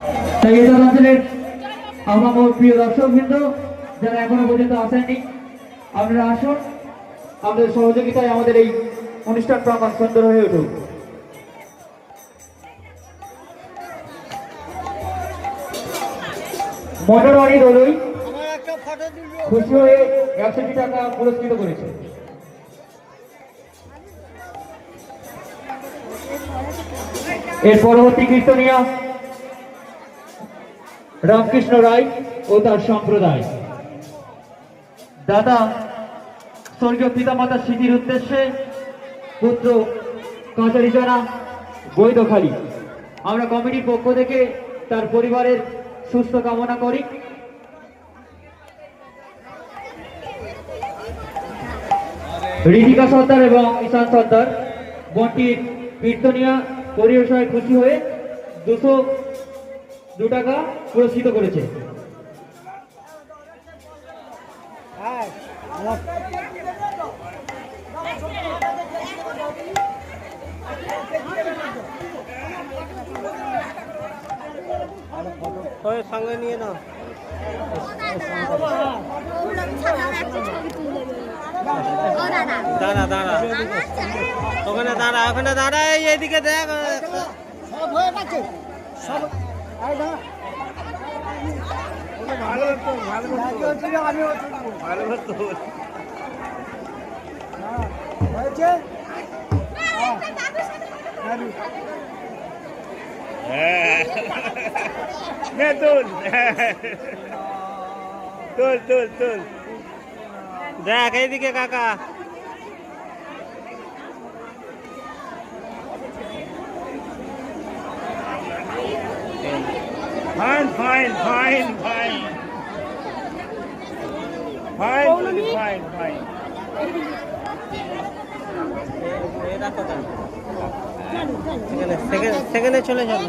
তাই এই অঞ্চলের আমার প্রিয় দর্শকবৃন্দ, যারা এখনও পর্যন্ত আসেননি, আপনারা আসুন। আমাদের সহযোগিতায় আমাদের এই অনুষ্ঠান প্রাঙ্গণ সুন্দর হয়ে উঠুক। মোটরবাড়ি দলই খুশি হয়ে একশোটি টাকা পুরস্কৃত করেছে। এর পরবর্তী কীর্তনিয়া রামকৃষ্ণ রায় ও তার সম্প্রদায়। দাদা, স্বর্গীয় পিতামাতার স্মৃতির উদ্দেশ্যে পুত্র কাঁচারি জানা বৈধখালী। আমরা কমিটির পক্ষ থেকে তার পরিবারের সুস্থ কামনা করি। ঋতিকা সর্দার এবং ঈশান সর্দার, বনটির কীর্তনিয়া পরিবেশনায় খুশি হয়ে দুশো দু টাকা পুরস্কৃত করেছে। সঙ্গে নিয়ে নাও। ও দাঁড়া দাঁড়া। ওখানে দাঁড়া ওখানে দাঁড়া এই এইদিকে দেখ। সব হয়ে গেছে। সব Ne tul. Tul tul tul. Dah kayak dikek kakak. Fine. এই ফাইন ফাইন সেখানে সেখানে সেখানে চলে যাবে